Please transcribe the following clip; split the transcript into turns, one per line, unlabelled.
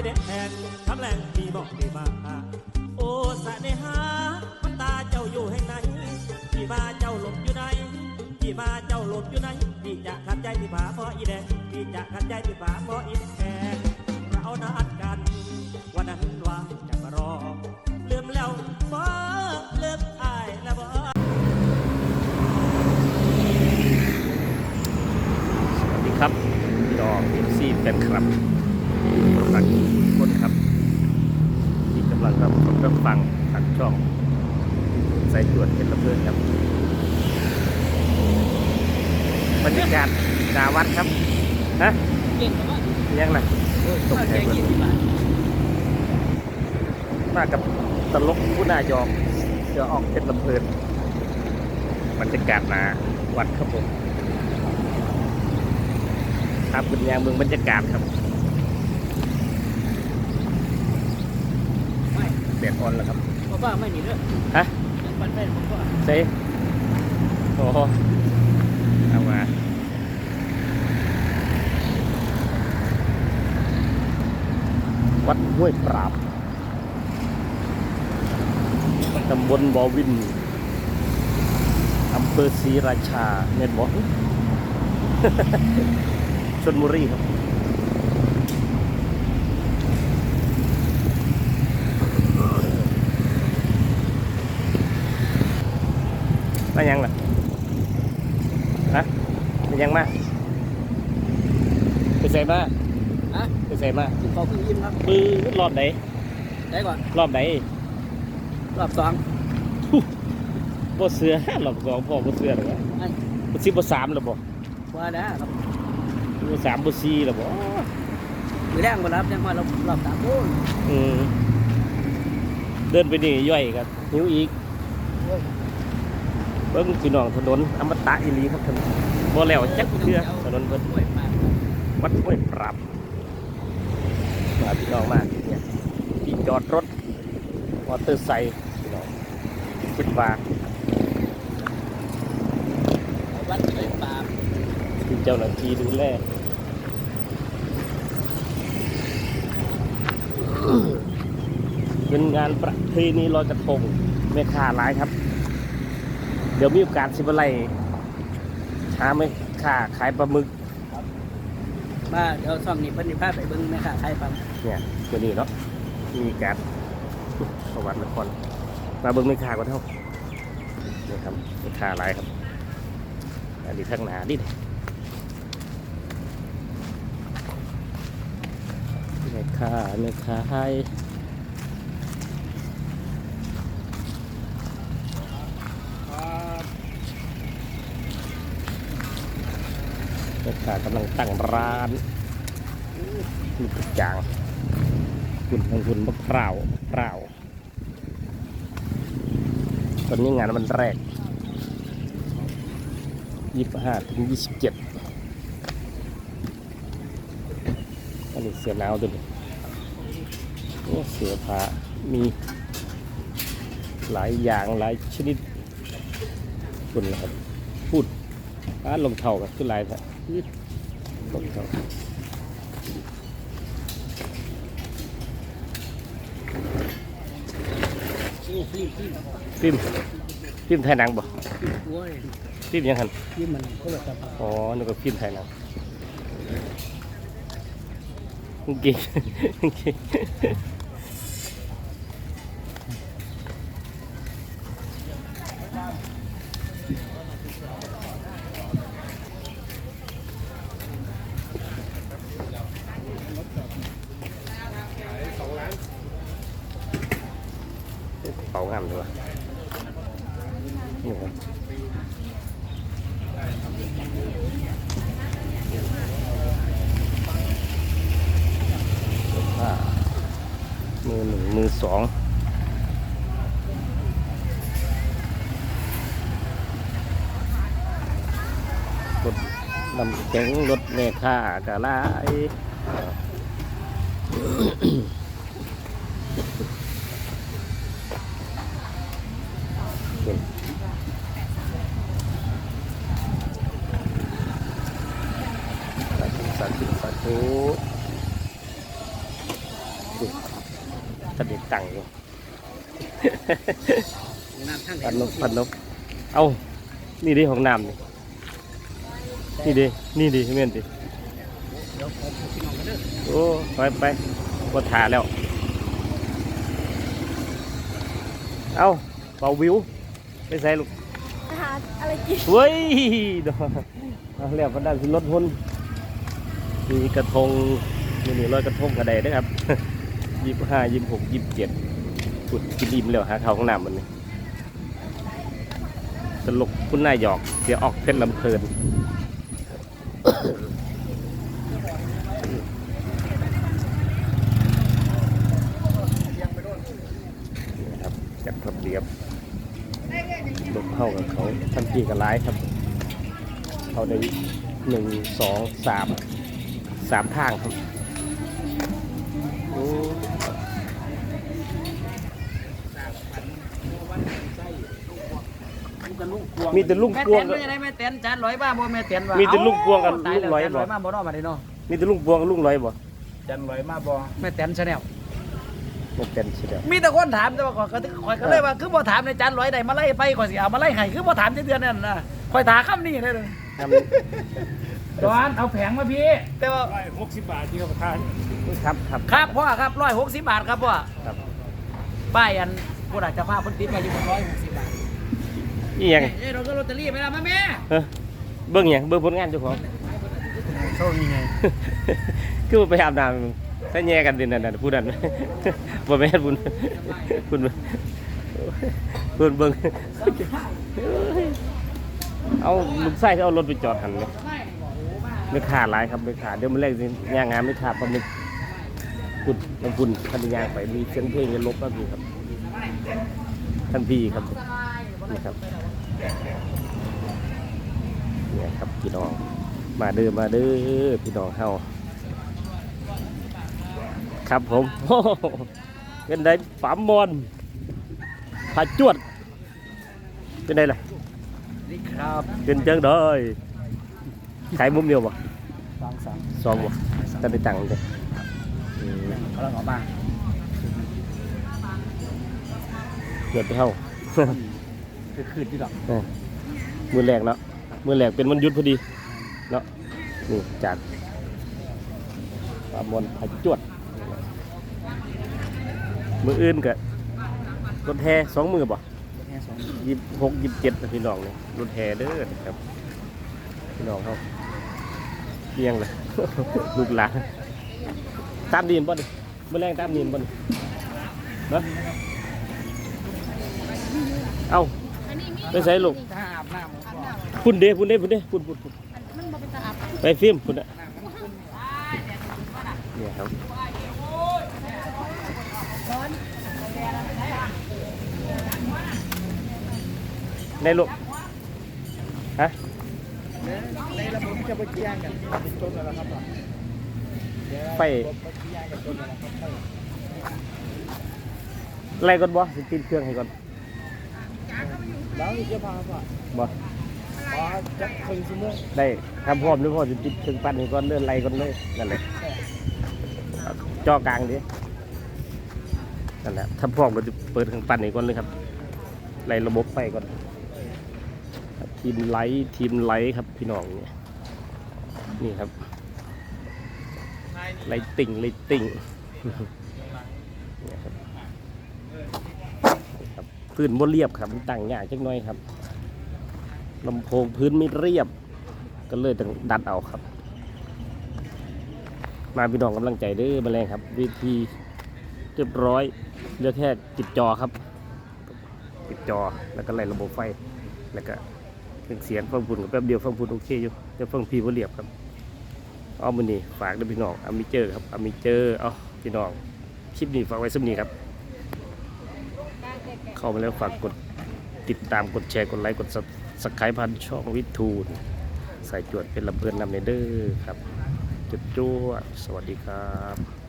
อีแดงคำแรงมีบอกดีมาโอ้สะเนหามันตาเจ้าอยู่แห่งไหนพี่มาเจ้าหลบอยู่ไหนพี่มาเจ้าหลบอยู่ไหนพี่จะขัดใจพี่ผาเพราะอีแดงพี่จะขัดใจพี่ผาเพราะอีแดงเรานัดกัน วันนั้นว่าจะมารอลืมแล้วบ่ลืมอายแล้วบ่
สวัสดีครับพี่น้องเอฟซีแฟนคลับรักทุกคนครับ ที่กำลัง รับชมรับฟังทางช่องใสายตรวจเป็นระเบิดครับบรรยากาศหนาวัดครับฮะ
เก่งมาก
ยังไงตกใจ
แกง
เบิดมากับตลกผู้นายอมเดี๋ยวออกเป็นลำเพลินบรรยากาศนาวัดครับผมครับคุณยางเมืองบรรยากาศครับ
ไม่
แดดอ่อนแล้วครับ
เพราะว่าไม่มีเรื่อง
ฮะ
ยังปันได้ผมว่า
เซ่โอ้โหเอามาวัดห้วยปราบตำบลบอวินอำเภอศรีราชาเม็ดบอกชนบุรีครับ มายังล่ะฮะมายังมาไปใส่มา
ฮะ
ไปใส่มา
กินข้าวเพิ่งยิ้มครับ
ปื้อรอบไหน
ได้ก่อน
รอบไหน
รอบสอง
บ่เสือรอบสองพ่อบ่เสือหรอวะ
ไอ้
บ่สิบ่สามหรอบ่
ว่าได้ครับ
บ่สามบ่สี่หรอบ่
มือแรงมารับยังว่ารอบรอบสามโอ้ย
อืมเดินไปนี่ย่อยกันหิวอีก
โอ้ย
เบิ่งพี่น้องถนนอมตะอีหลีครับถนนบ่แล้วจักเทื่อถนนเพิ่น
โอ้ยมาก
วัดห้วยปรับมาพี่น้องมาเนี่ยที่จอดรถมอเตอร์ไซค์พี่น้องคิดว่า
วัดเลยปาม
ที่เจ้าหน้าที่ดูแลเป็นงานประเพณีลอยกระทงแม่ค้าหลายครับ เดี๋ยวมีโอกาสสิบอะไรหาแม่ค้าขายปลาหมึก
มาเดี๋ยวซ่อมนี่เพิ่นนี่พาไปเบิ่งแม่ค้าขายปลา
เนี่ยตัวนี้เนาะมีการประวัตินครมาเบิ้งไม่ขาก่อนเท่านี่ครับไม่ขาหลายครับอันนี้ข้างหน้าดิไม่ขาไม่ขายแค้ากำลังตั้งร้านมีกจางหุ่นของหุ่นมะพร้าวมะพร้าวตอนนี้งานวันแรกยี่สิบห้าถึงยี่สิบเจ็ดอันนี้เสือหนาวตัวนี้โอ้เสือผ้ามีหลายอย่างหลายชนิดคุณนะครับพูดร้านรองเท้ากับคือลายแท้รองเท้า
โอ้ฟิล์มฟิล์ม
ฟิล์มฟิล์มไทยหนัง บ่
โอ้ย
ฟิล์มยังหัน
ฟิล์มมันก็แบบ
อ๋อนึกว่าฟิล์มไทยหนั งามเลยวะนี่ครับมือหนึ่งมือสองรถนำแข็งรถแม่ค้ากะลาย สาธุสาธุสาธุตัดเด็กตังอยู่
น้ำทางไหน
พันนกพันนกเอานี่ดิของน้ำนี่นี่ดินี่ดิเห็นดิ
เดี๋ยวผมพี่น้องกันเด้อ
โอ้ไปไปกดถาแล้ว เอาเป่าวิวไปใส่ลูก
อาหารอะไรกิน
เฮ้ยดอกเอาแล้วก็ได้สิรถหุ่น มีกระทงมีหนี่งร้อยกระทงกระไดด้วยครับยี่สิบห้ายี่สิบหกยี่สิบเจ็ดขุดกินอิ่มแล้วหาข้าวของน้ำมันนี่ตลกคุณนายหยอก เสียออกเพชรลำเพลินนะครับจัดระเบียบลงเข้ากับเขาทันทีกับร้ายครับ เขาได้หนึ่งสองสาม สามทางครับโอ้มีแต่ลูก
แม่
กว
เต็
ง
น
กับ
ไม่ได้แม่เต็นจานร้อยบ้าบ่แม่เต็นว่ะ
มีแต่ลูกกวงกับ
ตาย
ลูกร้อย
จาน
บ่
ร้อยมาบ่เนอกมาดิเนาะ
มีแต่ลูกบวงกับลูกร้อยบ่
จันลอยมาบอ
แม่เต็นชาแนล
มันเป็นสิเดียว
มีแต่คนถามแต่ว่าข่อยก็ข่อยก็เลยว่าคือบ่ถามในจานร้อยใดมาไล่ไปข่อยสิเอามาไล่ให้คือบ่ถามจักเดือนนั่นน่ะข่อยถามคำนี้เลย
ท
ดอ นเอาแผงมาพี่
แต่ว่า
ร้อยหกสิบบาทที่เขาประทานำ
ครับครับ
ครับพ่อครับ160บาทครับพ่อ
ครับ
ป้ายอันผู้ใดจะพาเพิ่นติดไว้อยู่160บาท
นี่ยัง
เอ้ยเราก็ลอตเตอรี่ไปแล้วมาแม่
เออเบิ้งหยังเบิ้งผลงานเจ้าของ
โชคยังไง
คือว่าไปอาบน้ำถ้าแย่กันดินั่นน่ะพูดนั่นบ่แม่นพูดพูดพูดเบิ่งเอาลูกไส้เขาเอารถไปจอดหันเลย ไม่ขาดหลายครับไม่ขาดเดี๋ยวมันแรกสิย่างงานไม่ขาดปลาหมึกคุณน้ำคุณทันทีย่างไปมีเสียงเพลงจะลบมากพี่ครับท่านพี่ครับนี่ครับเนี่ยครับพี่น้องมาเด้อมาเด้อพี่น้องเฮาครับผมโอ้โหเป็นไดฝามมอนผาจวดเป็นไดล่ะ
นี่ครับ
เป็นจังได้ ขายมุมเดียวบ่
สองสอง
สองบ่ตันได้ตังค์เลยอืม
กำลังออกมา
เกิดไปเฮา
คือคืนที่ดอก
เออมือแรกเนาะมือแรกเป็นวันหยุดพอดีเนาะนี่จากฝามอนผาจวดมืออื่นกับรถแห่สองมือบ่
แค่สอง
ยี่หกยี่เจ็ดพี่น้องนี่รถแห่เด้อนะครับพี่น้องเขา เที่ยงเลยลูกหลานตามดีนบ่ดิเมื่อแรงตามดีนบ่ดิเนาะเอาไปใส่ลูกพุ่นเด้พุ่นเด้พุ่นเด้พุ่นพุ่นพุ่นไปฟิล์มพุ่นอะเนี่ยครับได้ลูกฮะ
ในระบบจะไปเกี่งกันเป็นต้นแล้วครับ
ไป
ไปเกี่ยงกันต้นแล้วครับ
ไล่ก่อนบ่สิติดเครื่องให้ก่อน
แล้วจะพาป่ะ
บ่
พาจะถึงชั่วโมง
ได้ทำพร้อมหรือพอจะติดเครื่องปั่นให้ก่อนเดินไล่ก่อนเลยนั่นแหละจอกลางดินั่นแหละถ้าพร้อมเราจะเปิดเครื่องปั่นให้ก่อนเลยครับไล่ระบบไฟก่อน ทีมไลท์ทีมไลท์ครับพี่น้องเนี่ยนี่ครับ ไลติ่งไลติ่งนี่ครับครับพื้นบ่เรียบครับตั้งยากจักน่อยครับลำโพงพื้นไม่เรียบ ก็เลยต้องดัดเอาครับ มาพี่น้องกำลังใจด้อมาแรงครับวิธีเรียบร้อยเลือกแค่ติดจอครับ ติดจอแล้วก็ไล่ระบบไฟแล้วก็ เครื่องเสียงฟังพุ่นกับแป๊บเดียวฟังพุ่นโอเคอยู่แต่ฟังพี่ว่าเรียบครับเอามือนี่ฝากด้วยพี่น้องอามิเจอร์ครับอามิเจอร์เอพี่น้องคลิปนี้ฝากไว้สักนี้ครับ เข้ามาแล้วฝากกดติดตามกดแชร์กดไลค์กด Sub สกายพันช่องวิทูนใส่จวดเป็นลำเพลินนำในเด้อครับจุดจวดสวัสดีครับ